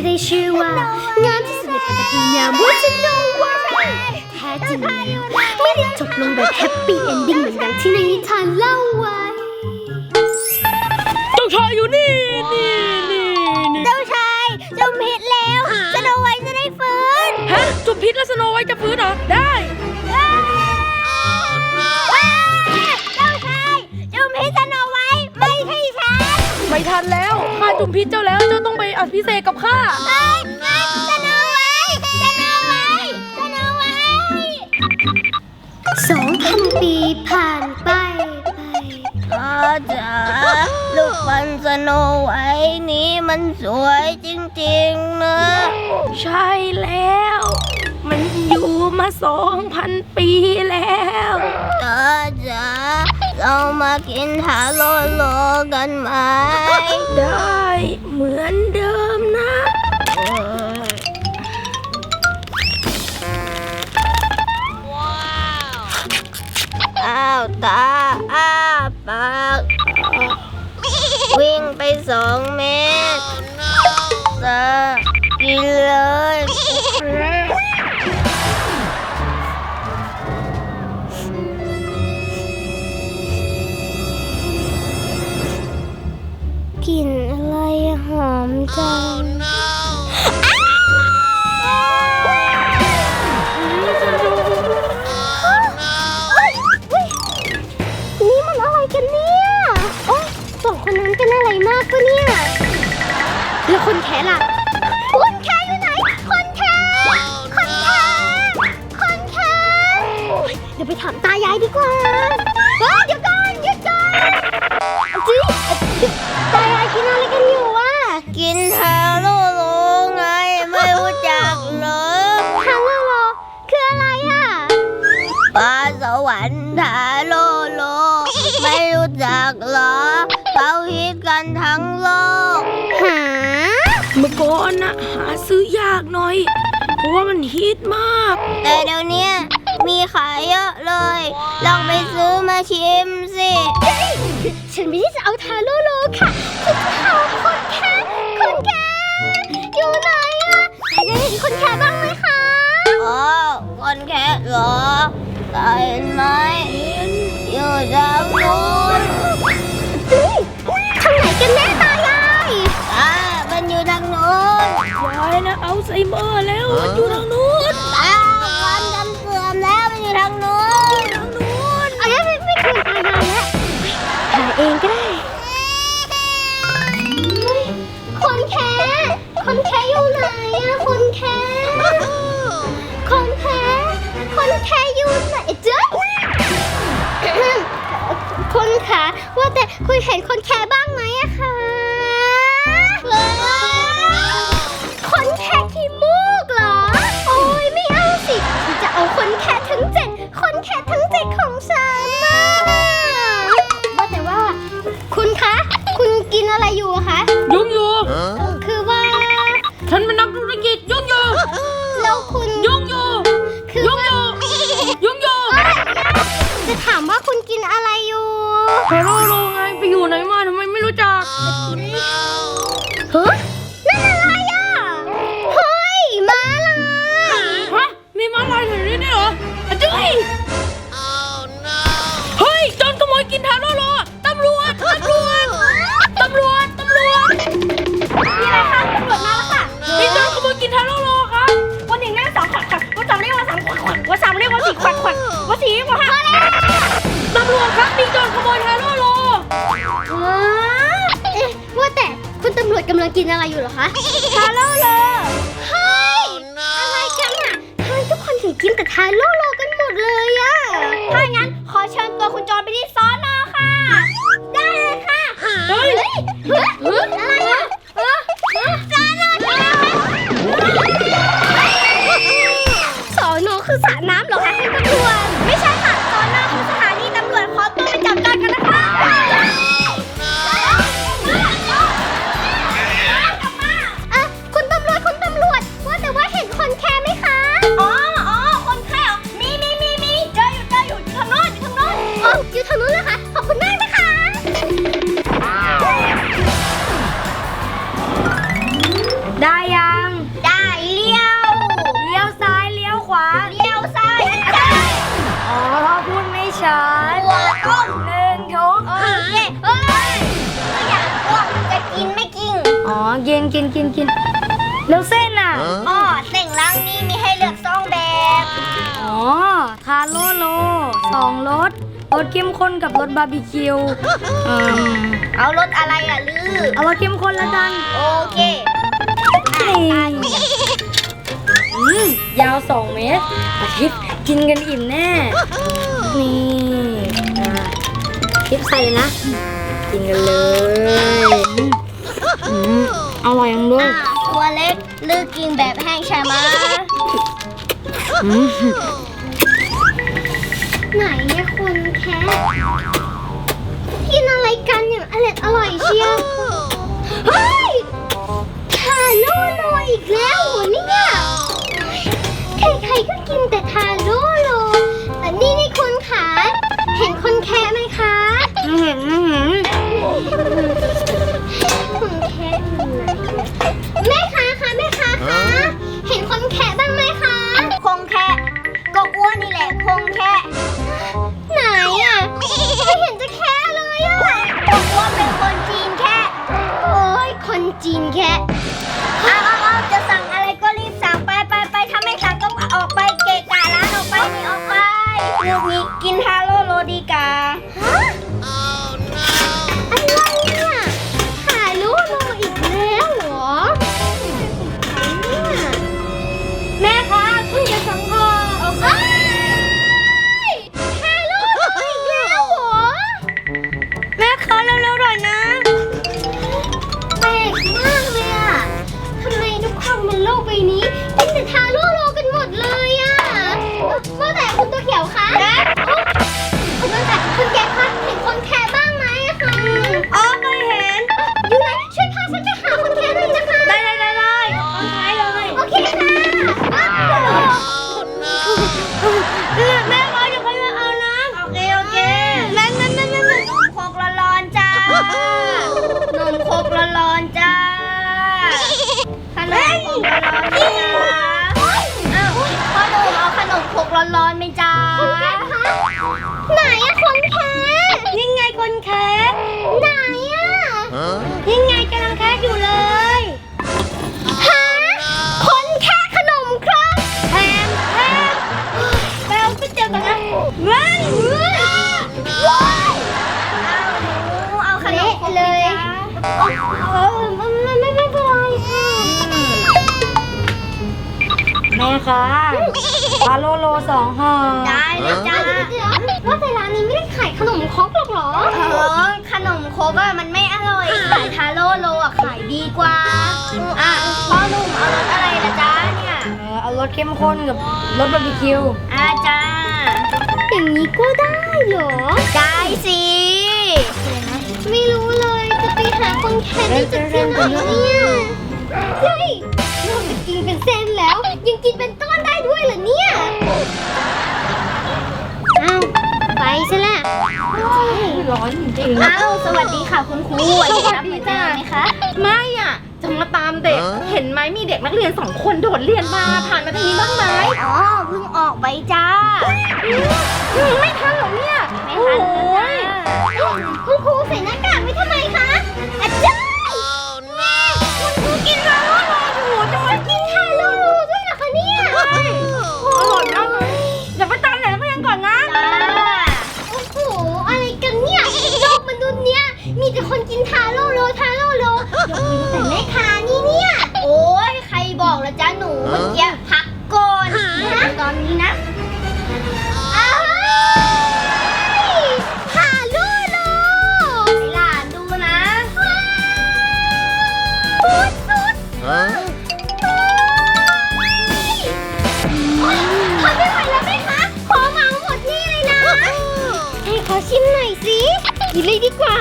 ที่ได้ชื่อว่างามที่สุดในปัตตภีนามว่าสโนไวท์แท้จริงแล้วไม่ได้จบลงแบบแฮปปี้เอนดิ้งเหมือนอย่างที่ในนิทานเล่าไว้เจ้าชายอยู่นี่นี่นี่นี่เจ้าชายจมพิษแล้วสโนไวท์จะได้ฟื้นฮะจุมพิษและสโนไว้จะฟื้นเหรอได้ จุมพิษเจ้าแล้วเจ้าต้องไปอภิเษกกับข้าสโนไวท์สโนไวท์สโนไวท์สองพันปีผ่านไปไปพ่อจ๋าลูกปันสโนไว้นี้มันสวยจริงๆนะ ใช่แล้ว มันอยู่มาสองพันปีแล้วตาจ๋า เรามากินทาโลโลกันไหม ได้เหมือนเดิมนะอ้าวตาอ้าปากวิ่งไปสองเมตรตา ดี๋ยวไปถามตายายดีกว่าเฮ้ยเดี๋ยวก่อนหยุดก่อนจีตายายกินอะไรกันอยู่วะกินทาโลโลไงไม่รู้จักเหรอทางว่ารอคืออะไรอะปลาสวรรค์ทาโลโล ไม่รู้จักเหรอเขาฮิตกันทั้งโลกหาเมื่อก่อนนะหาซื้อยากหน่อย เพราะว่ามันฮิตมาก แต่เดี๋ยวเนี้ย มีขายเยอะเลย ลองไปซื้อมาชิมสิ ฉันไม่ได้จะเอาทาโร่โลค่ะ ฉันจะเอา คุณเห็นคนแคร์บ้างไหมอะคะคนแคร์ขี้มูกเหรอ โอ้ยไม่เอาสิฉันจะเอาคนแคร์ทั้งเจ็ดคนแคร์ทั้งเจ็ดของฉันมาว่าแต่ว่า คุณคะ คุณกินอะไรอยู่อะคะ ยุ่งอยู่ กำลังกินอะไรอยู่เหรอคะทาโร่โลเฮ้ยอะไรกันอะทำไมทุกคนถึงกินแต่ทาโร่โลกันหมดเลยอะถ้างั้นขอเชิญตัวคุณจอนไปที่ซอนอค่ะไกินกินกินกินแล้วเส้นอะ อ๋อเต่งล้างนี้มีให้เลือกสองแบบ อ๋อทาโร่โลสองรสรสเข้มข้นกับรสบาร์บีคิวอืมเอารสอะไรอะลือ เอารสเข้มข้นแล้วกัน โอเคนี่อืมยาวสองเมตรอาทิตย์กินกันอิ่มแน่ นี่อะทิปใส่เลยนะ กินกันเลยอืม อร่อยจังเลยอะตัวเล็กลือกินแบบแห้งใช่ไหมอืมไหนเนี่ยคนแคะกินอะไรกันอย่างอร่อยอร่อยเชียวเฮ้ยทาโร่โรยอีกแล้วเหรอเนี่ย ใบนี้เป็นแต่ทาโร่โลก ร้อนๆไหมจ้าคนแคร์คะไหนอะคนแคร์นี่ไงคนแคกไหนอะนี่ไงกำลังแคกอยู่เลยฮะคนแค่ขนมครับแถมแถมไปเอาก๋วยเตี๋ยวกันนะว้ายว้ายเอาขนมโคกไหมจ้าเออไม่ไม่ไม่ไม่เป็นไรค่ะ แม่คะ ปลาโลโลสองห่อได้เลยจ้าเดี๋ยวเดี๋ยวว่าแต่ร้านนี้ไม่ได้ขายขนมครกหรอกเหรอเออขนมโคกอะมันไม่อร่อย ขายทาโร่โลอะขายดีกว่า อะพ่อหนุ่มเอารสอะไรล่ะจ้าเนี่ย เออเอารสเข้มข้นกับรสบาร์บีคิว อาจ้าอย่างนี้ก็ได้เหรอ ได้สิไม่รู้เลย จะไปหาคนแค่ได้จากที่ไหนเนี่ยเฮ้ย นอกจากกินเป็นเส้นแล้ว ยังกินเป็นก้อนได้ด้วยเหรอเนี่ยอ้าวไปซะละร้อนจริงอ้าวสวัสดีค่ะคุณครูสวัสดีรับจ้าเหมือนเดิมไหมคะไม่อะจะมาตามเด็ก เห็นไหมมีเด็กนักเรียนสองคนโดดเรียนมาผ่านมาทางนี้บ้างไหมอ๋อเพิ่งออกไปจ้าอืมไม่ทันเหรอเนี่ย ไม่ทันเลยจ้าคุณครูใส่หน้ากากไว้ทำไมคะ กินเลยดีกว่า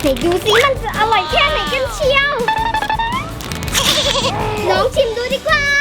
ไหนดูสิมันจะอร่อยแค่ไหนกันเชียว น้องชิมดูดีกว่า